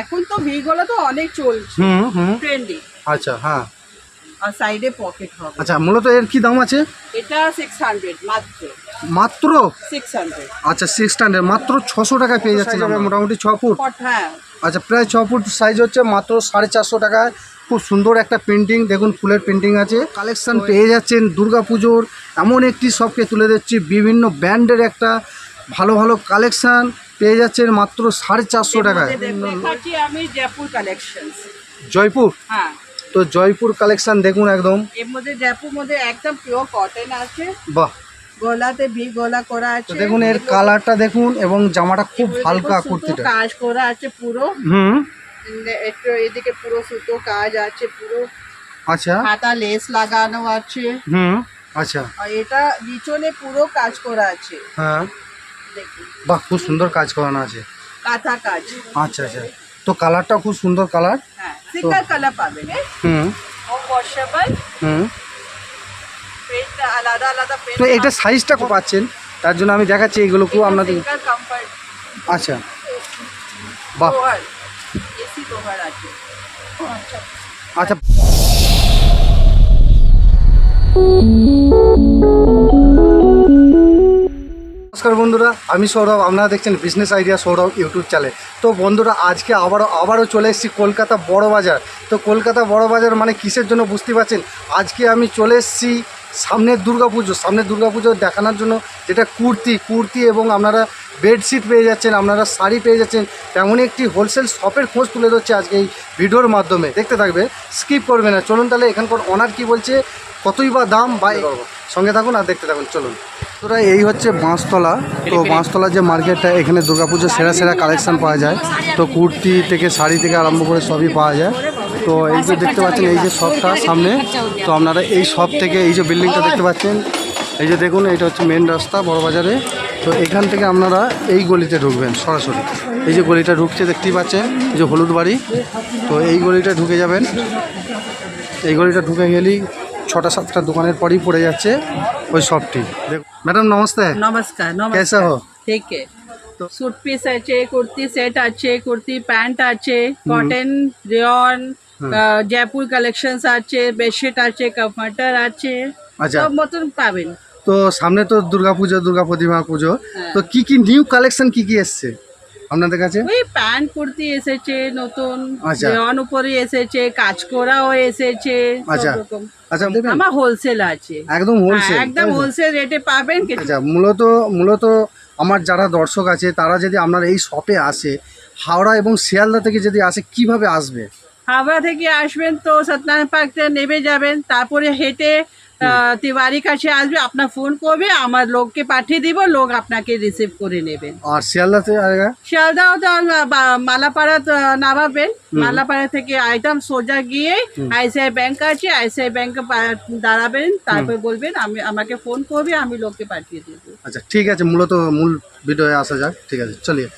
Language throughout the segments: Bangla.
এখন তো ভি গলা তো অনেক চলছে। হুম হুম। ট্রেন্ডি আচ্ছা হ্যাঁ। আর সাইডে পকেট হবে। আচ্ছা মূলত এর কি দাম আছে? এটা সিক্স হান্ড্রেড মাত্র। মাত্র? সিক্স হান্ড্রেড আচ্ছা সিক্স হান্ড্রেড মাত্র ছশো টাকায় পেয়ে যাচ্ছে মোটামুটি ছ ফুট। হ্যাঁ। আচ্ছা প্রায় ছ ফুট সাইজ হচ্ছে মাত্র সাড়ে চারশো টাকায়। খুব সুন্দর একটা পেন্টিং দেখুন ফুলের পেন্টিং আছে। কালেকশন পেয়ে যাচ্ছেন দুর্গাপুজোর এমন একটি শপকে তুলে দিচ্ছি বিভিন্ন ব্র্যান্ডের একটা ভালো ভালো কালেকশন পেয়ে যাচ্ছেন মাত্র সাড়ে চারশো টাকায়। আমি জয়পুর কালেকশন জয়পুর? হ্যাঁ। তো জয়পুর কালেকশন দেখুন একদম। এর মধ্যে জয়পুর মধ্যে একদম পিওর কটন আছে। বাহ। গলাতে ভি গলা করা আছে। দেখুন এর কালারটা দেখুন এবং জামাটা খুব হালকা কুর্তিটা। কাজ করা আছে পুরো। হুম। একটু এদিকে পুরো সুতো কাজ আছে পুরো। আচ্ছা। হাতা লেস লাগানো আছে। হুম আচ্ছা। আর এটা নিচনে পুরো কাজ করা আছে। হ্যাঁ। বাহ খুব সুন্দর কাজ করানো আছে। কাঁথা কাজ। আচ্ছা আচ্ছা। তো কালারটা খুব সুন্দর কালার। হ্যাঁ সিঙ্গেল কালার পাবেন হ্যাঁ? হুম। ও ওয়াশেবল হুম। পেন্ট আলাদা আলাদা তো এটা সাইজটা খুব পাচ্ছেন। তার জন্য আমি দেখাচ্ছি এইগুলোকেও আপনাদের আচ্ছা। বাহ। এসি লোহার আছে। আচ্ছা। আচ্ছা। নমস্কার বন্ধুরা, আমি সৌরভ, আপনারা দেখছেন business idea Sourav YouTube channel তো বন্ধুরা, আজকে আবারও আবারও চলে এসেছি কলকাতা বড় বাজার। তো কলকাতা বড় বাজার মানে কিসের জন্য বুঝতে পারছেন? আজকে আমি চলে এসেছি সামনের দুর্গাপুজো সামনের দুর্গাপুজো দেখানোর জন্য যেটা কুর্তি কুর্তি এবং আপনারা বেডশিট পেয়ে যাচ্ছেন, আপনারা শাড়ি পেয়ে যাচ্ছেন, তেমনই একটি হোলসেল শপের খোঁজ তুলে ধরছে আজকে এই ভিডিওর মাধ্যমে। দেখতে থাকবে স্কিপ করবে না। চলুন তাহলে এখানকার অনার কি বলছে? কতই বা দাম বা সঙ্গে থাকুন আর দেখতে থাকুন, চলুন। তোরা এই হচ্ছে বাঁশতলা। তো বাঁশতলা যে মার্কেটটা, এখানে দুর্গাপুজোর সেরা সেরা কালেকশন পাওয়া যায়। তো কুর্তি থেকে শাড়ি থেকে আরম্ভ করে সবই পাওয়া যায়। তো এই যে দেখতে পাচ্ছেন, এই যে শপটা সামনে। তো আপনারা এই শপ থেকে এই যে বিল্ডিংটা দেখতে পাচ্ছেন, এই যে দেখুন, এটা হচ্ছে মেন রাস্তা বড় বাজারে তো এখান থেকে আপনারা এই গলিতে ঢুকবেন, সরাসরি। এই যে গলিটা ঢুকছে, দেখতেই পাচ্ছেন যে হলুদ বাড়ি। তো এই গলিটা ঢুকে যাবেন। এই গলিটা ঢুকে গেলেই ছটা সাতটা দোকানের পরেই পড়ে যাচ্ছে ওই শপটি দেখুন ম্যাডাম নমস্তে নমস্কার कैसा নমস্কার हो ঠিক আছে তো স্যুট পিস আছে কুর্তি সেট আছে কুর্তি প্যান্ট আছে কটন রিয়ন জয়পুর কালেকশনস আছে বেডশিট আছে কমফর্টার আছে আচ্ছা সব মতন পাবেন তো সামনে তো দুর্গাপুজো দুর্গা প্রতিমা পুজো হ্যাঁ। তো কি কি নিউ কালেকশন কি কি এসছে আপনাদের কাছে? ওই প্যান্ট কুর্তি এসেছে নতুন আচ্ছা। উপরে এসেছে কাজ করাও এসেছে আচ্ছা। আচ্ছা আমার হোলসেল আছে। একদম হোলসেল হ্যাঁ, একদম হোলসেল রেটে পাবেন আচ্ছা মূলত মূলত আমার যারা দর্শক আছে তারা যদি আপনার এই শপে আসে হাওড়া এবং শিয়ালদা থেকে যদি আসে কীভাবে আসবে? হাওড়া থেকে আসবেন তো সত্যনারায়ণ পার্ক থেকে নেমে যাবেন তারপরে হেঁটে তিওয়ারি কাছে আসবে আপনার ফোন করবে আমার লোককে পাঠিয়ে দিব লোক আপনাকে রিসিভ করে নেবেন আর শিয়ালদাতে শিয়ালদাও তো মালাপাড়া নামাবেন। মালাপাড়া থেকে আইটেম সোজা গিয়ে আইসিআই ব্যাংক আছে আইসিআই ব্যাংকে দাঁড়াবেন তারপর বলবেন আমি আমাকে ফোন করবে আমি লোককে পাঠিয়ে দেবো। আচ্ছা ঠিক আছে মূলত মূল ভিডিওয়ে আসা যাক ঠিক আছে চলিয়ে।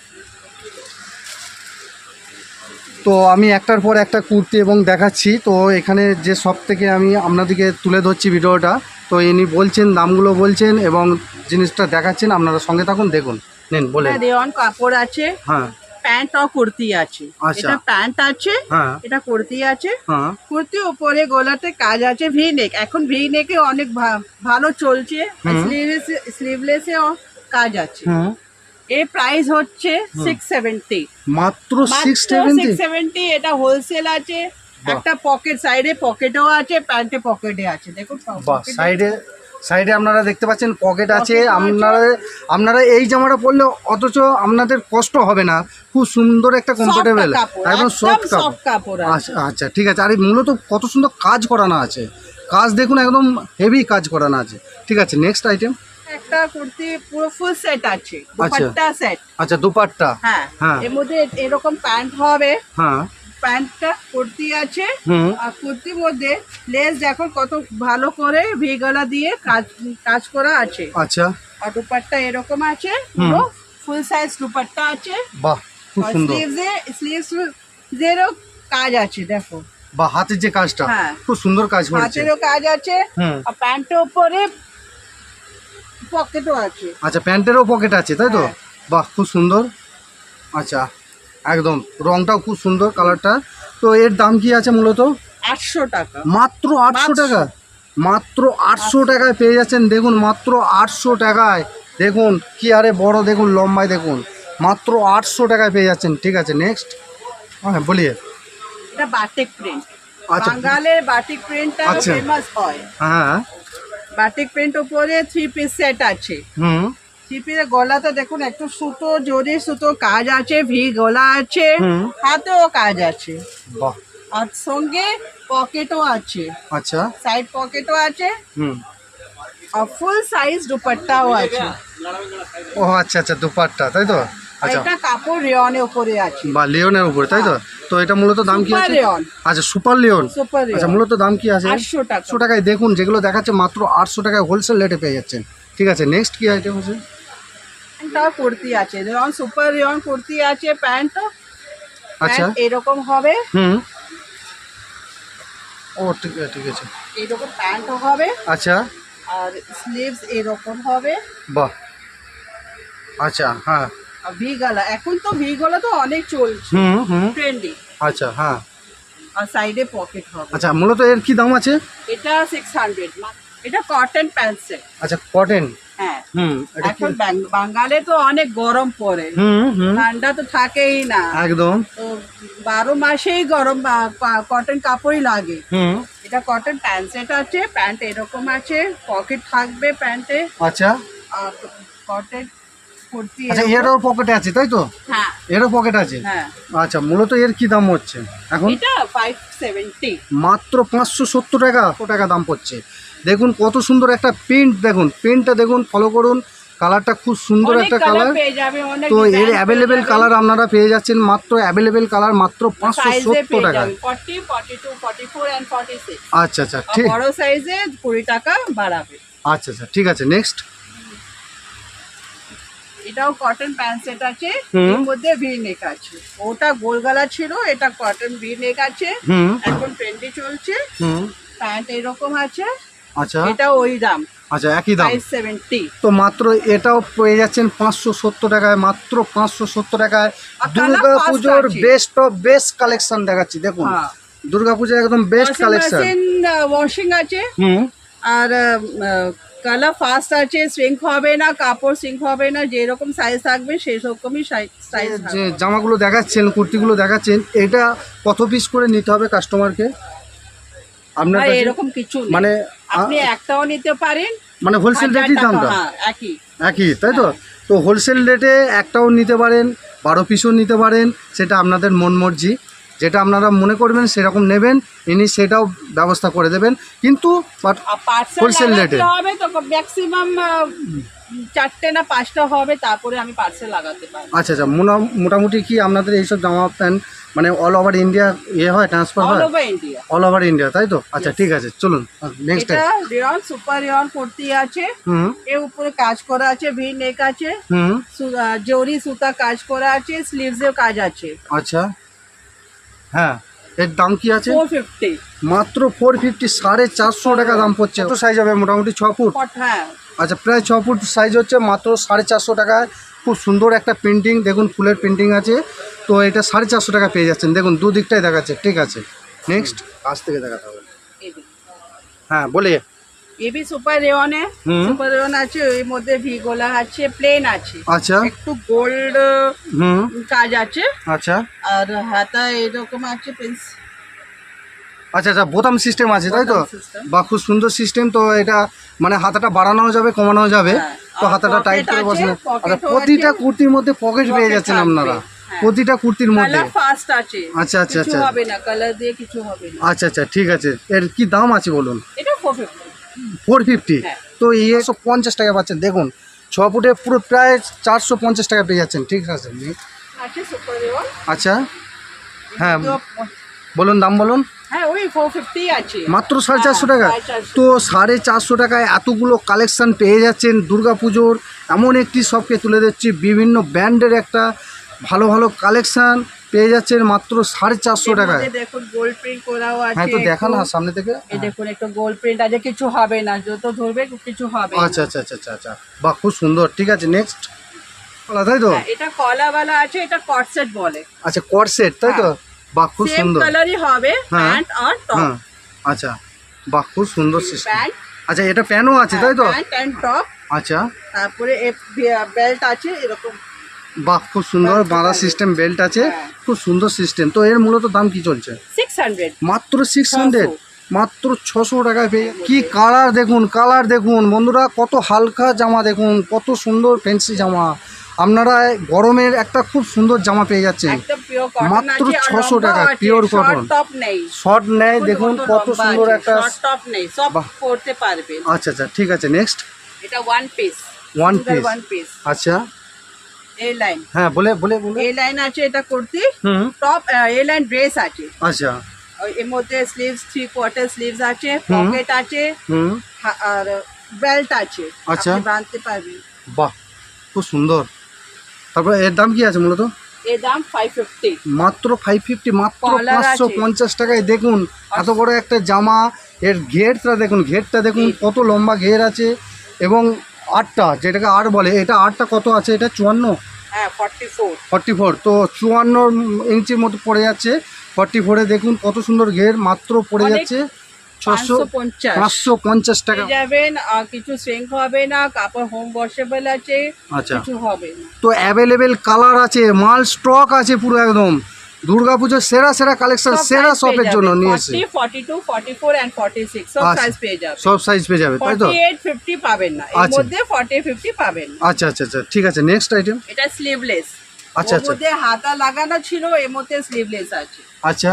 তো আমি একটার পর একটা কুর্তি এবং দেখাচ্ছি। তো এখানে যে সব থেকে আমি আপনাদেরকে তুলে ধরছি ভিডিওটা তো ইনি বলছেন দামগুলো বলছেন এবং জিনিসটা দেখাচ্ছেন। আপনারা সঙ্গে থাকুন দেখুন নেন বলেন। রেওয়ান কাপড় আছে হ্যাঁ। প্যান্ট আর কুর্তি আছে। আচ্ছা। এটা প্যান্ট আছে হ্যাঁ। এটা কুর্তি আছে। হ্যাঁ। কুর্তি উপরে গলাতে কাজ আছে ভি নেক। এখন ভি নেকে অনেক ভালো চলছে। স্লিভলেসে কাজ আছে। এর প্রাইস হচ্ছে সিক্স সেভেন্টি মাত্র সিক্স সেভেন্টি এটা হোলসেল আছে। একটা পকেট সাইডে পকেটও আছে প্যান্টে পকেটে আছে। দেখুন সাইডে সাইডে আপনারা দেখতে পাচ্ছেন পকেট আছে। আপনারা আপনারা এই জামাটা পরলে অথচ আপনাদের কষ্ট হবে না। খুব সুন্দর একটা কমফোর্টেবল একদম সফট কাপড়। কাপড় আচ্ছা আচ্ছা ঠিক আছে। আর মূলত কত সুন্দর কাজ করানো আছে। কাজ দেখুন একদম হেভি কাজ করানো আছে। ঠিক আছে নেক্সট আইটেম একটা কুর্তি পুরো ফুল সেট আছে। আচ্ছা। দুপাট্টা সেট আচ্ছা দুপাট্টা। হ্যাঁ। হ্যাঁ। এর মধ্যে এরকম প্যান্ট হবে। হ্যাঁ। প্যান্টটা কুর্তি আছে। আর কুর্তির মধ্যে লেস দেখো কত ভালো করে ভি গলা দিয়ে কাজ কাজ করা আছে। আচ্ছা। আর দুপাট্টা এরকম আছে পুরো ফুল সাইজ দুপাট্টা আছে। বাহ খুব সুন্দর। স্লিভসে স্লিভসেরও কাজ আছে দেখো। বা হাতের যে কাজটা হ্যাঁ। খুব সুন্দর কাজ করেছে। হাতেরও কাজ আছে। আর প্যান্টের উপরে পকেটও আছে। আচ্ছা প্যান্টেরও পকেট আছে তাই তো? হ্যাঁ। বাহ খুব সুন্দর। আচ্ছা একদম রংটাও খুব সুন্দর কালারটা। তো এর দাম কি আছে মূলত? আটশো টাকা। মাত্র আটশো। টাকা? মাত্র আটশো টাকায় পেয়ে যাচ্ছেন দেখুন মাত্র আটশো টাকায়। দেখুন কি আরে বড় দেখুন লম্বায় দেখুন। মাত্র আটশো টাকায় পেয়ে যাচ্ছেন ঠিক আছে নেক্সট হ্যাঁ বলিয়ে। এটা বাটিক প্রিন্ট আচ্ছা। বাঙালের বাটিক প্রিন্টটা। ফেমাস হয়। হ্যাঁ। বাটিক প্রিন্ট উপরে থ্রি পিস সেট আছে। হুম। থ্রি পিসের গলাতে দেখুন একটু সুতো জরি সুতো কাজ আছে ভি গলা আছে হাতেও কাজ আছে। আর সঙ্গে পকেটও আছে। আচ্ছা। সাইড পকেটও আছে। আর ফুল সাইজ দুপাট্টাও আছে। ও আচ্ছা আচ্ছা দুপাট্টা তাই তো? আচ্ছা। এটা কাপড় রেয়নের উপরে আছে। বা লিওনের উপরে তাই তো? তো এটা মূলত দাম কি আছে? আচ্ছা সুপার লিওন। আচ্ছা মূলত দাম কি আছে? আটশো টাকা। আটশো টাকায় দেখুন যেগুলো দেখাচ্ছে মাত্র আটশো টাকায় হোলসেল রেটে পেয়ে যাচ্ছেন। ঠিক আছে নেক্সট কি আইটেম আছে? প্যান্টটাও কুর্তি আছে। রেয়ন সুপার রেয়ন কুর্তি আছে প্যান্ট আচ্ছা। এরকম হবে। হুম। ও ঠিক আছে ঠিক আছে। এরকম প্যান্টও হবে। আচ্ছা। আর স্লিভস এরকম হবে। বাহ। আচ্ছা হ্যাঁ। ভি গলা। এখন তো ভি গলা তো অনেক চলছে। হুম হুম। ট্রেন্ডি আচ্ছা হ্যাঁ। আর সাইডে পকেট হবে। আচ্ছা মূলত এর কি দাম আছে? এটা সিক্স হান্ড্রেড এটা কটন প্যান্ট সেট আচ্ছা কটেন হ্যাঁ। হুম এখন বাঙালি তো অনেক গরম পড়ে। হুম হুম। ঠান্ডা তো থাকেই না। একদম। তো বারো মাসেই গরম কটন কাপড়ই লাগে। হুম। এটা কটন প্যান্ট সেট আছে প্যান্ট এরকম আছে পকেট থাকবে প্যান্টে আচ্ছা। আর কটন কুর্তি আচ্ছা। এরও পকেটে আছে তাই তো? হ্যাঁ। এরও পকেট আছে? হ্যাঁ। আচ্ছা মূলত এর কি দাম হচ্ছে এখন? এটা মাত্র টাকা টাকা দাম পড়ছে দেখুন কত সুন্দর একটা প্রিন্ট দেখুন প্রিন্টটা দেখুন ফলো করুন। কালারটা খুব সুন্দর একটা কালার তো এর অ্যাভেলেবেল কালার আপনারা পেয়ে যাচ্ছেন মাত্র অ্যাভেলেবেল কালার মাত্র পাঁচশো সত্তর টাকা যাবে forty forty two forty four and forty six আচ্ছা আচ্ছা ঠিক। বড় সাইজে কুড়ি টাকা বাড়াবে। আচ্ছা আচ্ছা ঠিক আছে নেক্সট এটাও কটন প্যান্ট সেট আছে। এর মধ্যে ভি নেক আছে। ওটা গোল গলা ছিল এটা কটন ভি নেক আছে এখন ট্রেন্ডি চলছে। প্যান্ট এরকম আছে। আচ্ছা। এটা ওই দাম। আচ্ছা একই দাম। তো মাত্র এটাও পেয়ে যাচ্ছেন পাঁচশো সত্তর টাকায় মাত্র পাঁচশো সত্তর টাকায়। দুর্গা পুজোর বেস্ট অফ বেস্ট কালেকশন দেখাচ্ছি দেখুন। হ্যাঁ। দুর্গা পুজোর একদম বেস্ট কালেকশন ওয়াশিং আছে। হুম। আর কালার ফাস্ট আছে সিঙ্ক হবে না কাপড় সিঙ্ক হবে না যেরকম সাইজ থাকবে সেই রকমই সাইজ যে জামাগুলো দেখাচ্ছেন কুর্তিগুলো দেখাচ্ছেন এটা কত পিস করে নিতে হবে কাস্টমারকে আপনার কাছে? এরকম কিছু। মানে আপনি একটাও নিতে পারেন মানে হোলসেল রেটই দামটা? হ্যাঁ, একই। একই তাই তো? তো হোলসেল রেটে একটাও নিতে পারেন বারো পিসও নিতে পারেন সেটা আপনাদের মন মর্জি। যেটা আপনারা মনে করবেন সেরকম নেবেন। ইনি সেটাও ব্যবস্থা করে দেবেন। কিন্তু বাট rate এ? হবে তো ম্যাক্সিমাম চারটে না পাঁচটা হবে তারপরে আমি পার্সেল লাগাতে পারি আচ্ছা আচ্ছা। মোটামুটি কি আপনাদের এইসব জামা প্যান্ট মানে অল ওভার ইন্ডিয়া ইয়ে হয় ট্রান্সফার অল হয়? Over India all over India তাই তো? আচ্ছা ঠিক আছে চলুন নেক্সট এটা রিয়ন সুপার রিয়ন কুর্তি আছে। হুম। এর উপরে কাজ করা আছে ভি নেক আছে। হুম। জরি সুতা কাজ করা আছে স্লিভসেও কাজ আছে। আচ্ছা। হ্যাঁ এর দাম কি আছে? ফোর ফিফটি মাত্র ফোর ফিফটি সাড়ে চারশো টাকা দাম পড়ছে। কত সাইজ হবে? মোটামুটি ছ ফুট? হ্যাঁ। আচ্ছা প্রায় ছ ফুট সাইজ হচ্ছে মাত্র সাড়ে চারশো টাকায়। খুব সুন্দর একটা পেন্টিং দেখুন ফুলের পেন্টিং আছে। তো এটা সাড়ে চারশো টাকা পেয়ে যাচ্ছেন। দেখুন দুদিকটাই দেখাচ্ছে। ঠিক আছে। নেক্সট কাছ থেকে দেখাতে হবে। হ্যাঁ বলে এবি সুপার রেওয়ানে। সুপার রেওয়ান আছে এর মধ্যে ভি গোলা আছে প্লেন আছে। আচ্ছা। একটু গোল্ড হুম। কাজ আছে। আচ্ছা। আর হাতা এরকম আছে প্রিন্স আচ্ছা আচ্ছা বোতাম সিস্টেম আছে তাই তো? বা খুব সুন্দর সিস্টেম তো এটা মানে হাতাটা বাড়ানোও যাবে কমানোও যাবে। হ্যাঁ, তো হাতাটা টাইট করে pocket আচ্ছা প্রতিটা কুর্তির মধ্যে পকেট পেয়ে যাচ্ছেন আপনারা? হ্যাঁ। প্রতিটা কুর্তির মধ্যে? ফাস্ট আছে। আচ্ছা, আচ্ছা, আচ্ছা। হবে না কালার দিয়ে কিছু হবে না। আচ্ছা আচ্ছা ঠিক আছে। এর কি দাম আছে বলুন? এটা ফোর ফিফটি ফোর ফিফটি হ্যাঁ। তো এই একশো পঞ্চাশ টাকা পাচ্ছেন। দেখুন ছ ফুটে পুরো প্রায় চারশো পঞ্চাশ টাকা পেয়ে যাচ্ছেন। ঠিক আছে রেওয়ান আচ্ছা হ্যাঁ বলুন দাম বলুন। হ্যাঁ মাত্র সাড়ে চারশো হ্যাঁ, টাকা। তো সাড়ে চারশো টাকায় এতগুলো কালেকশন পেয়ে যাচ্ছেন দুর্গাপুজোর এমন একটি শপকে তুলে দিচ্ছি। বিভিন্ন ব্র্যান্ডের একটা ভালো ভালো কালেকশন পেয়ে যাচ্ছেন মাত্র সাড়ে চারশো টাকায়। দেখুন গোল্ড প্রিন্ট করাও আছে হ্যাঁ তো একটু। না সামনে থেকে। এই দেখুন একটু গোল্ড প্রিন্ট আছে কিছু হবে না যত ধরবে কিছু হবে আচ্ছা আচ্ছা আচ্ছা আচ্ছা আচ্ছা। বাহ খুব সুন্দর ঠিক আছে নেক্সট কলা তাই তো? হ্যাঁ, এটা কলাওয়ালা আছে এটা কটসেট বলে। আচ্ছা কট সেট তাই তো? বাহ খুব সুন্দর। কালারই হবে হ্যাঁ। প্যান্ট আর টপ হ্যাঁ আচ্ছা। বাহ খুব সুন্দর সিস্টেম আচ্ছা এটা প্যানও আছে তাই তো? প্যান্ট টপ আচ্ছা। তারপরে বেল্ট আছে এরকম বাহ খুব সুন্দর বাঁধা সিস্টেম বেল্ট আছে। খুব সুন্দর সিস্টেম তো এর মূলত দাম কি চলছে? সিক্স হান্ড্রেড মাত্র সিক্স হান্ড্রেড মাত্র ছশো টাকায় পেয়ে কি কালার দেখুন কালার দেখুন। বন্ধুরা কত হালকা জামা দেখুন কত সুন্দর ফ্যান্সি জামা। আপনারা গরমের একটা খুব সুন্দর জামা পেয়ে যাচ্ছেন। কটন মাত্র ছশো টাকা, পিওর নেই। শর্ট নেয় দেখুন কত সুন্দর একটা টপ নেই সব বাহ। পড়তে আচ্ছা আচ্ছা ঠিক আছে নেক্সট এটা ওয়ান পিস ওয়ান পিস আচ্ছা। এই লাইন হ্যাঁ বলে বলে বলে। এই লাইন আছে এটা কুর্তি। টপ এই লাইন ড্রেস আছে। আচ্ছা। এর মধ্যে স্লিভস থ্রি কোয়ার্টার স্লিভস আছে। পকেট আছে হুম। আর বেল্ট আছে। আচ্ছা। বাঁধতে পারবেন। বাহ খুব সুন্দর। তারপরে এর দাম কি আছে মূলত? এর দাম ফাইভ ফিফটি মাত্র ফাইভ ফিফটি মাত্র পাঁচশো পঞ্চাশ টাকায় দেখুন। এত বড় একটা জামা এর ঘেরটা দেখুন ঘেরটা দেখুন কত লম্বা ঘের আছে। এবং আটটা যেটাকে আট বলে এটা আটটা কত আছে? এটা চুয়ান্ন? হ্যাঁ ফর্টি ফোর তো চুয়ান্ন ইঞ্চির মতো পড়ে যাচ্ছে। ফর্টি ফোরে দেখুন কত সুন্দর ঘের মাত্র পড়ে যাচ্ছে ছশো পাঁচশো পঞ্চাশ। টাকা। যাবেন আর কিছু শ্রিঙ্ক হবে না কাপড় হোম আছে আচ্ছা। কিছু হবে তো অ্যাভেলেবেল কালার আছে মাল স্টক আছে পুরো একদম। দুর্গাপুজোর সেরা সেরা কালেকশন সেরা শপের জন্য নিয়ে এসে forty two forty four and forty six সব আচ্ছা। সাইজ পেয়ে যাবে। সব সাইজ পেয়ে যাবে তাই তো? ফর্টি এইট ফিফটি পাবেন না। এর আচ্ছা। মধ্যে ফর্টি ফিফটি পাবেন না। আচ্ছা আচ্ছা আচ্ছা ঠিক আছে নেক্সট আইটেম এটা স্লিভলেস আচ্ছা, আচ্ছা। মধ্যে হাতা লাগানো ছিল এর মধ্যে স্লিভলেস আছে। আচ্ছা।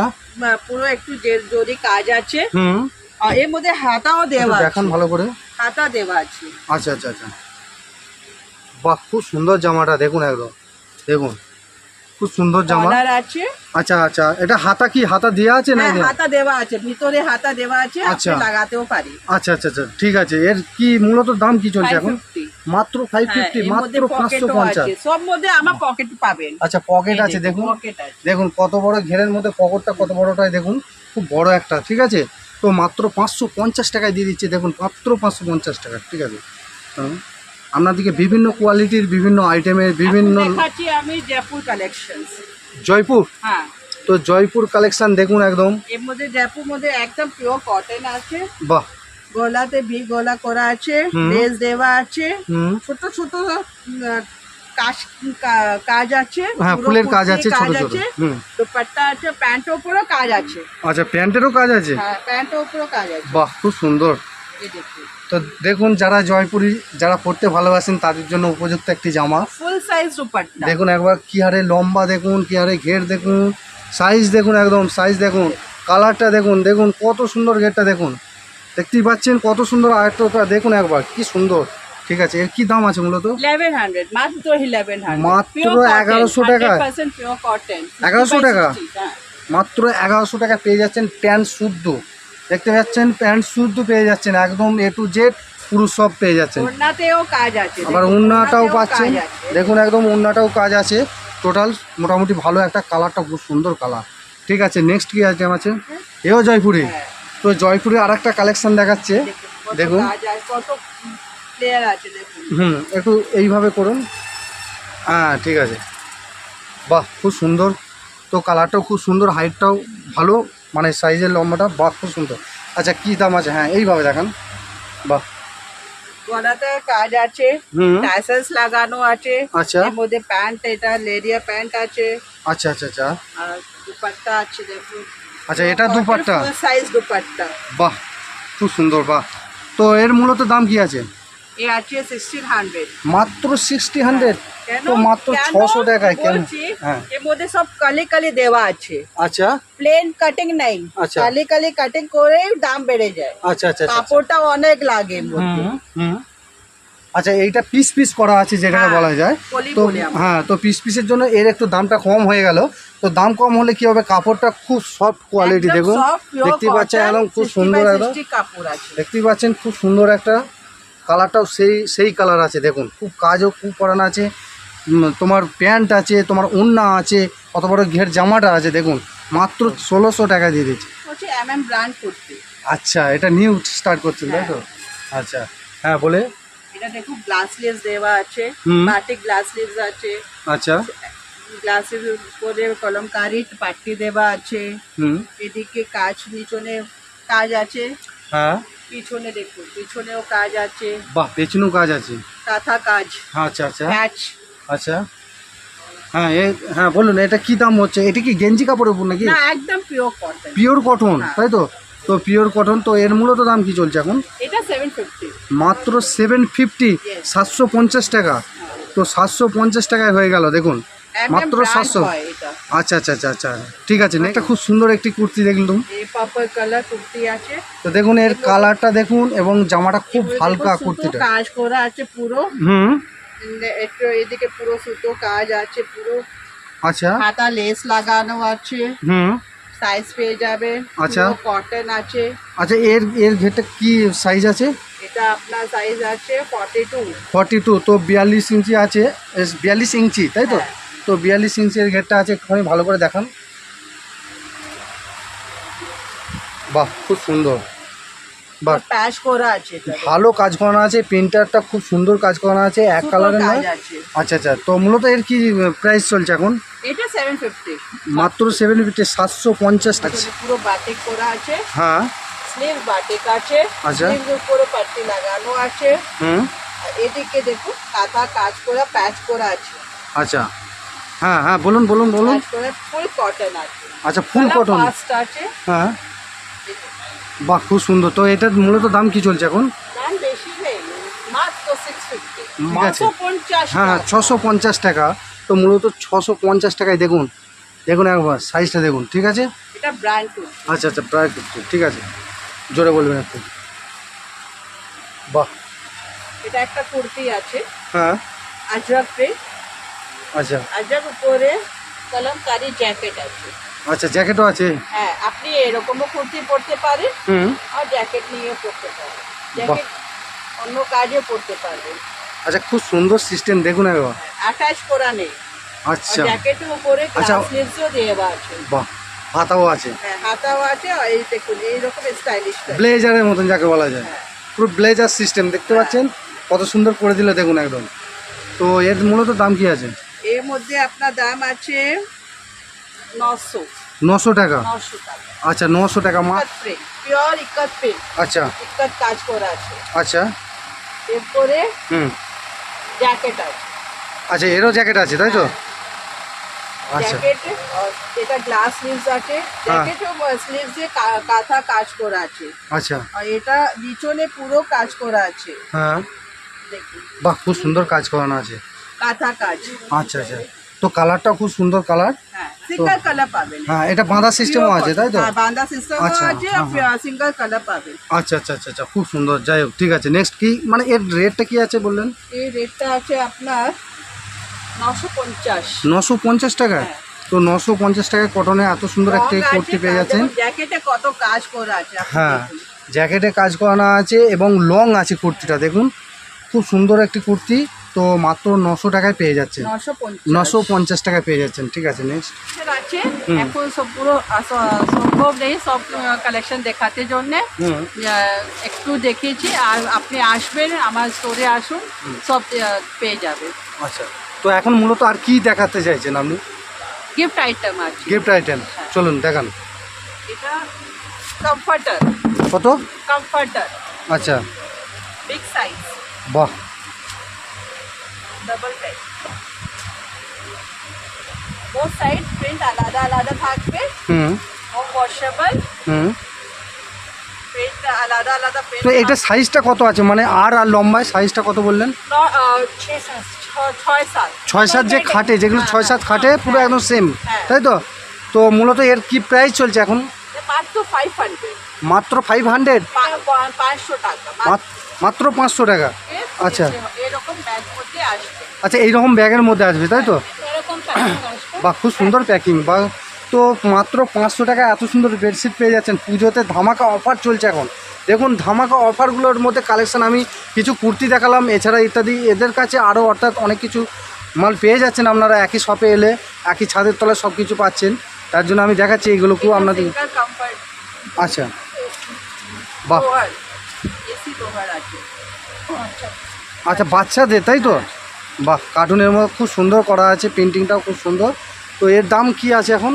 পুরো একটু জরি কাজ আছে হুম। আর এর মধ্যে হাতাও দেওয়া আছে। দেখান ভালো করে। হাতা দেওয়া আছে। আচ্ছা আচ্ছা আচ্ছা। বাহ খুব সুন্দর জামাটা দেখুন একদম। দেখুন। খুব সুন্দর জামা। কলার আছে। আচ্ছা আচ্ছা এটা হাতা কি? হাতা দেওয়া আছে না হ্যাঁ হাতা দেওয়া আছে ভিতরে হাতা দেওয়া আছে আচ্ছা। লাগাতেও পারি। আচ্ছা আচ্ছা আচ্ছা ঠিক আছে। এর কি মূলত দাম কি চলছে এখন? মাত্র ফাইভ হ্যাঁ, মাত্র পাঁচশো পকেটও পঞ্চাশ। আছে। সব মধ্যে আমার পকেট পাবেন। আচ্ছা পকেট আছে দেখুন। দেখুন কত বড় ঘেরের মধ্যে পকেটটা কত বড়টাই দেখুন। খুব বড় একটা ঠিক আছে? তো মাত্র পাঁচশো পঞ্চাশ টাকায় দিয়ে দিচ্ছে। দেখুন মাত্র পাঁচশো পঞ্চাশ টাকা ঠিক আছে? হুম। আপনাদেরকে বিভিন্ন কোয়ালিটির বিভিন্ন আইটেমের বিভিন্ন দেখাচ্ছি আমি জয়পুর কালেকশন জয়পুর? হ্যাঁ। তো জয়পুর কালেকশন দেখুন একদম। এর মধ্যে জয়পুর মধ্যে একদম পিওর কটন আছে। বাহ। গলাতে ভি গলা করা আছে লেস দেওয়া আছে। ছোট ছোট কাজ কাজ আছে। হ্যাঁ ফুলের কাজ আছে ছোট ছোট। দুপাট্টা আছে প্যান্টের উপরও কাজ আছে। আচ্ছা প্যান্টেরও কাজ আছে? হ্যাঁ প্যান্টের উপরও কাজ আছে। বাহ খুব সুন্দর। এই দেখুন। তো দেখুন যারা জয়পুরি যারা পড়তে ভালোবাসেন তাদের জন্য উপযুক্ত একটি জামা। Full size dupatta. দেখুন একবার কি হারে লম্বা দেখুন কি হারে ঘের দেখুন সাইজ দেখুন একদম সাইজ দেখুন কালারটা দেখুন দেখুন কত সুন্দর ঘেরটা দেখুন। দেখতেই পাচ্ছেন কত সুন্দর আয়ত্তটা দেখুন একবার কি সুন্দর। ঠিক আছে এর কি দাম আছে মূলত? মাত্র এগারোশো টাকা। মাত্র 1100 টাকায়? পিওর কটন 1100 টাকা? হ্যাঁ। মাত্র এগারোশো টাকা পেয়ে যাচ্ছেন প্যান্ট শুদ্ধ। দেখতে পাচ্ছেন প্যান্ট শুদ্ধ পেয়ে যাচ্ছেন একদম এ টু জেড পুরো সব পেয়ে যাচ্ছেন। ওড়নাতেও কাজ আছে আবার উন্নাটাও পাচ্ছেন। দেখুন একদম উন্নাটাও কাজ আছে। টোটাল মোটামুটি ভালো একটা কালারটা খুব সুন্দর কালার। ঠিক আছে নেক্সট কি আইটেম আছে এও জয়পুরে। হ্যাঁ। তো জয়পুরে আর একটা কালেকশন দেখাচ্ছে। দেখুন হুম একটু এইভাবে করুন। হ্যাঁ ঠিক আছে। বাহ খুব সুন্দর। তো কালারটাও খুব সুন্দর হাইটটাও ভালো। মানে সাইজের লম্বাটা বাহ খুব সুন্দর। আচ্ছা কী দাম আছে? হ্যাঁ এইভাবে দেখান। বাহ। গলাতে কাজ আছে টাইসেলস লাগানো আছে আচ্ছা। এর মধ্যে প্যান্ট এটা লেরিয়া প্যান্ট আছে। আচ্ছা আচ্ছা আচ্ছা। আর দুপাট্টা আছে আচ্ছা এটা দুপাট্টা? সাইজ দুপাট্টা। বাহ খুব সুন্দর বাহ। তো এর মূলত দাম কি আছে? এ আছে সিক্সটিন হান্ড্রেড মাত্র সিক্সটি হান্ড্রেড তো মাত্র ছশো টাকায় কেন? হ্যাঁ। এর মধ্যে সব কালি কালি দেওয়া আছে। আচ্ছা। প্লেন কাটিং নাই। আচ্ছা। কালি কালি কাটিং করে দাম বেড়ে যায়। আচ্ছা আচ্ছা আচ্ছা কাপড়টা অনেক লাগে আচ্ছা এইটা পিস পিস করা আছে যেটাকে হ্যাঁ, বলা যায়। তো হ্যাঁ তো পিস পিসের জন্য এর একটু দামটা কম হয়ে গেল। তো দাম কম হলে কি হবে? কাপড়টা খুব সফট কোয়ালিটি দেখুন। দেখতেই পাচ্ছেন একদম খুব সুন্দর একদম 60 কাপড় আছে। দেখতেই পাচ্ছেন খুব সুন্দর একটা কালারটাও সেই সেই কালার আছে দেখুন। খুব কাজও খুব পরানো আছে। তোমার প্যান্ট আছে তোমার ওড়না আছে কত বড় ঘের জামাটা আছে দেখুন। মাত্র ষোলোশো টাকা দিয়ে দিচ্ছে আচ্ছা এটা নিউ স্টার্ট করছেন তাই তো? আচ্ছা হ্যাঁ বলে? এটা দেখুন দেওয়া আছে। বাটিক আছে। আচ্ছা। গ্লাসের উপরে কলমকারি পাট্টি দেওয়া আছে। হুম। এদিকে কাজ কাজ আছে। হ্যাঁ। পিছনে দেখুন পিছনেও কাজ আছে। বাহ পেছনেও কাজ আছে। কাঁথা কাজ। আচ্ছা আচ্ছা। প্যাচ আচ্ছা। হ্যাঁ এ হ্যাঁ বলুন এটা কি দাম হচ্ছে? এটা কি গেঞ্জি কাপড়ের উপর নাকি? না একদম পিওর কটন পিওর কটন। তাই তো? তো পিওর কটন তো এর মূলত দাম কি চলছে এখন? এটা সেভেন মাত্র সেভেন ফিফটি Yes. সাতশো পঞ্চাশ টাকা। তো সাতশো পঞ্চাশ টাকায় হয়ে গেল দেখুন। মাত্র সাতশো। আচ্ছা আচ্ছা আচ্ছা আচ্ছা। ঠিক আছে একটা খুব সুন্দর একটি কুর্তি দেখলাম কালার কুর্তি আছে। তো দেখুন এর কালারটা দেখুন এবং জামাটা খুব হালকা কুর্তিটা। কাজ করা আছে পুরো। হুম। একটু এদিকে পুরো সুতো কাজ আছে পুরো। আচ্ছা। হাতা লেস লাগানো আছে। হুম। সাইজ পেয়ে যাবে। আচ্ছা। কটন আছে। আচ্ছা এর এর ঘেরটা কি সাইজ আছে? এটা আপনার সাইজ আছে ফর্টি টু ফর্টি টু তো বিয়াল্লিশ ইঞ্চি আছে। এস- বিয়াল্লিশ ইঞ্চি তাই তো? হ্যাঁ। তো বিয়াল্লিশ ইঞ্চির ঘেরটা আছে একটুখানি ভালো করে দেখান। বাহ খুব সুন্দর। বাহ। প্যাচ করা আছে ভালো কাজ করানো আছে প্রিন্টারটা খুব সুন্দর কাজ করানো আছে এক কালারের নয়? আছে। আচ্ছা আচ্ছা তো মূলত এর কি প্রাইস চলছে এখন? এটা মাত্র সেভেন ফিফটি সাতশো পঞ্চাশ টাকা। পুরো বাটিক করা আছে। হ্যাঁ। স্লিভ বাটিক আছে। আচ্ছা। উপরে লাগানো আছে। হুম। এদিকে দেখুন কাঁথা কাজ করা প্যাচ করা আছে। আচ্ছা। হ্যাঁ হ্যাঁ বলুন বলুন বলুন। ফুল কটন আছে। আচ্ছা ফুল কটন আছে। হ্যাঁ। বাহ খুব সুন্দর। তো এটার মূলত দাম কি চলছে এখন? দাম বেশি নেই মাত্র সিক্স ফিফটি ঠিক আছে। মাত্র পঞ্চাশ হ্যাঁ হ্যাঁ ছশো পঞ্চাশ টাকা। তো মূলত ছশো পঞ্চাশ টাকায় দেখুন। দেখুন একবার সাইজটা দেখুন ঠিক আছে? এটা ব্র্যান্ড আচ্ছা আচ্ছা ফিফটি ঠিক আছে। জোরে বলবেন একটু। বাহ। এটা একটা কুর্তি আছে। হ্যাঁ। আজরাক প্রিন্ট আচ্ছা। আজরাক উপরে কলমকারি জ্যাকেট আছে। আচ্ছা জ্যাকেটও আছে? হ্যাঁ আপনি এরকমও কুর্তি পরতে পারেন হুম। আর জ্যাকেট নিয়ে পরতে পারেন। জ্যাকেট অন্য কাজে পরতে পারবেন। আচ্ছা খুব সুন্দর সিস্টেম দেখুন একবার। অ্যাটাচ করা নেই। আচ্ছা। জ্যাকেটের উপরে আচ্ছা। স্লিভসও দেওয়া আছে। বাহ হাতাও আছে। হ্যাঁ হাতাও আছে আর এই দেখুন এইরকম স্টাইলিশ ব্লেজারের মতন যাকে বলা যায়। হ্যাঁ। পুরো ব্লেজার সিস্টেম দেখতে পাচ্ছেন? কত সুন্দর করে দিলে দেখুন একদম। তো এর মূলত দাম কি আছে? এর মধ্যে আপনার দাম আছে নশো। নশো টাকা? নশো টাকা। আচ্ছা নশো টাকা মা পিওর ইকাত প্রিন্ট। আচ্ছা। ইকাত কাজ করা আছে। আচ্ছা। এরপরে হুম। জ্যাকেট আছে। আচ্ছা এরও জ্যাকেট আছে তাই তো? আচ্ছা। এটা গ্লাস স্লিভস আছে। হ্যাঁ। জ্যাকেটও স্লিভস দিয়ে কাঁথা কাজ করা আছে। আচ্ছা। আর এটা নিচনে পুরো কাজ করা আছে। হ্যাঁ। দেখুন। বাহ খুব সুন্দর কাজ করানো আছে। কাঁথা কাজ। আচ্ছা আচ্ছা। তো কালারটাও খুব সুন্দর কালার। হ্যাঁ সিঙ্গেল কালার পাবেন। হ্যাঁ এটা বাঁধা সিস্টেমও আছে তাই তো? হ্যাঁ, বাঁধা সিস্টেমও আচ্ছা, আছে হ্যাঁ, সিঙ্গেল কালার পাবেন। আচ্ছা আচ্ছা আচ্ছা আচ্ছা খুব সুন্দর। যাই হোক ঠিক আছে। নেক্সট কি? মানে এর রেটটা কি আছে বললেন? এই রেটটা আছে আপনার নশো পঞ্চাশ। নশো পঞ্চাশ টাকা? হ্যাঁ। তো নশো পঞ্চাশ টাকায় কটনে এত সুন্দর একটি কুর্তি পেয়ে যাচ্ছেন? জ্যাকেটে কত কাজ করা আছে হ্যাঁ জ্যাকেটে কাজ করানো আছে এবং লং আছে কুর্তিটা দেখুন। খুব সুন্দর একটি কুর্তি। তো মাত্র নশো টাকায় পেয়ে যাচ্ছেন। নশো পঞ্চাশ। টাকায় পেয়ে যাচ্ছেন। ঠিক আছে নেক্সট আছে। এখন সব পুরো সম্ভব নেই সব কালেকশন দেখাতে জন্যে। একটু দেখিয়েছি আর আপনি আসবেন আমার স্টোরে আসুন সব পেয়ে যাবে। আচ্ছা তো এখন মূলত আর কি দেখাতে চাইছেন আপনি? গিফট আইটেম আছে গিফট আইটেম চলুন দেখান। এটা কমফর্টার কত? কমফর্টার আচ্ছা। বিগ সাইজ বাহ। Double type both side print আলাদা আলাদা থাকবে। হুম। ওয়াশেবল হুম। আলাদা আলাদা তো এটা সাইজটা কত আছে? মানে আর আর লম্বায় সাইজটা কত বললেন? ছয় সাত যে খাটে যেগুলো হ্যাঁ, ছয় সাত হ্যাঁ, খাটে পুরো একদম সেম হ্যাঁ। তাই তো? তো মূলত এর কি প্রাইস চলছে এখন? মাত্র ফাইভ হান্ড্রেড মাত্র পাঁচশো টাকা। আচ্ছা। এরকম ব্যাগ মধ্যে আসবে। আচ্ছা এইরকম ব্যাগের মধ্যে আসবে তাই তো? এরকম বা খুব সুন্দর প্যাকিং। বা তো মাত্র পাঁচশো টাকা এত সুন্দর বেডশিট পেয়ে যাচ্ছেন। পুজোতে ধামাকা অফার চলছে এখন। দেখুন ধামাকা অফারগুলোর মধ্যে কালেকশন আমি কিছু কুর্তি দেখালাম এছাড়া ইত্যাদি। এদের কাছে আরও অর্থাৎ অনেক কিছু মাল পেয়ে যাচ্ছেন আপনারা। একই শপে এলে একই ছাদের তলায় সব কিছু পাচ্ছেন। তার জন্য আমি দেখাচ্ছি এইগুলোকেও আপনাদের। আচ্ছা। বাহ। আচ্ছা বাচ্চাদের তাই তো? বাহ কার্টুনের মধ্যে খুব সুন্দর করা আছে পেন্টিংটাও খুব সুন্দর। তো এর দাম কি আছে এখন?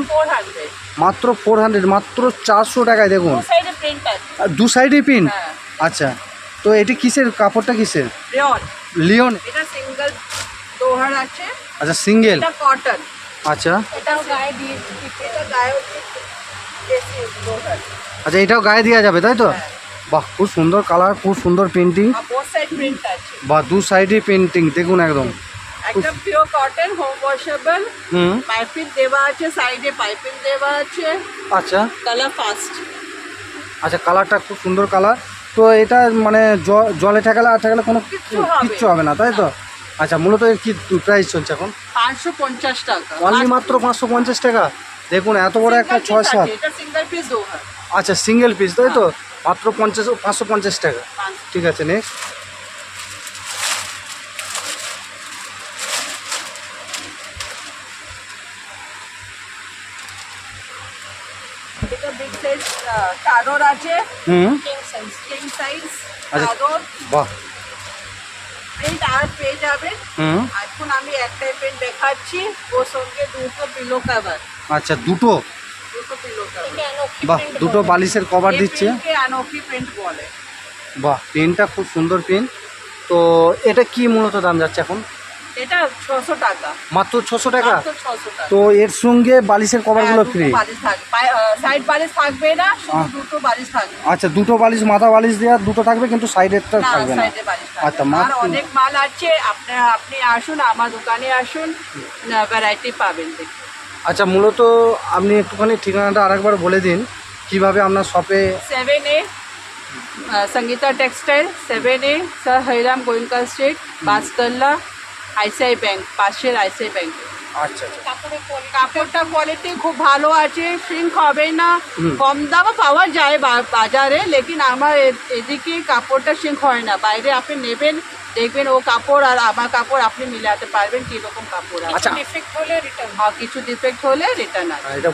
মাত্র ফোর হান্ড্রেড মাত্র চারশো টাকায় দেখুন। দু সাইডে প্রিন্ট হ্যাঁ। আচ্ছা তো এটি কিসের কাপড়টা কিসের? লিওন আচ্ছা সিঙ্গেল আচ্ছা। আচ্ছা এটাও গায়ে দেওয়া যাবে তাই তো? হ্যাঁ। বাহ খুব সুন্দর কালার খুব সুন্দর পেন্টিং বা দু সাইডে পেন্টিং দেখুন একদম। একদম পিওর কটন হোম ওয়াশেবল হুম। পাইপিং দেওয়া আছে সাইডে পাইপিং দেওয়া আছে। আচ্ছা। কালার ফাস্ট আচ্ছা কালারটা খুব সুন্দর কালার তো এটা মানে জলে ঠেকালে আর ঠেকালে কোনো কিচ্ছু হবে না। তাই তো? আচ্ছা মূলত এর কি প্রাইস চলছে এখন? পাঁচশো পঞ্চাশ টাকা। অনলি মাত্র পাঁচশো পঞ্চাশ টাকা? দেখুন এত বড় একটা ছয় সাত। আচ্ছা সিঙ্গেল পিস তাই তো? মাত্র পঞ্চাশ পাঁচশো পঞ্চাশ টাকা। ঠিক আছে নেক্সট চাদর আছে। হুম। কিং সাইজ কিং সাইজ আচ্ছা। চাদর বাহ। প্রিন্ট আর পেয়ে যাবেন। হুম। এখন আমি একটাই দেখাচ্ছি। ওর সঙ্গে দুটো পিলো কভার আচ্ছা দুটো? বাহ দুটো বালিশের কভার দিচ্ছে। বাহ পেনটা খুব সুন্দর পেন তো এটা কি মূলত দাম যাচ্ছে এখন? এটা ছশো টাকা। মাত্র ছশো টাকা? তো এর সঙ্গে বালিশের কভারগুলো ফ্রি সাইড বালিশ থাকবে না দুটো বালিশ থাকবে। আচ্ছা দুটো বালিশ মাথা বালিশ দেওয়া দুটো থাকবে কিন্তু সাইডেরটা না থাকবে না। আচ্ছা, আর অনেক মাল আছে আপনি আপনি আসুন আমার দোকানে আসুন ভ্যারাইটি পাবেন দেখুন আচ্ছা মূলত আপনি একটুখানি ঠিকানাটা আরেকবার বলে দিন কীভাবে আপনার শপে seven A Sangita textile seven A sir Hariram Goenka street Bastolla ICI bank পাশের আইসিআই ব্যাংক আচ্ছা, আচ্ছা। কাপড়টা কোয়ালিটি খুব ভালো আছে শ্রিঙ্ক হবে না কম দামও পাওয়া যায় বাজারে লেকিন আমার এদিকে কাপড়টা শ্রিঙ্ক হয় না। বাইরে আপনি নেবেন দেখবেন ও কাপড় আর আমার কাপড় আপনি মিলাতে পারবেন কীরকম কাপড় আছে। আচ্ছা। ডিফেক্ট হলে রিটার্ন আর কিছু ডিফেক্ট হলে রিটার্ন আছে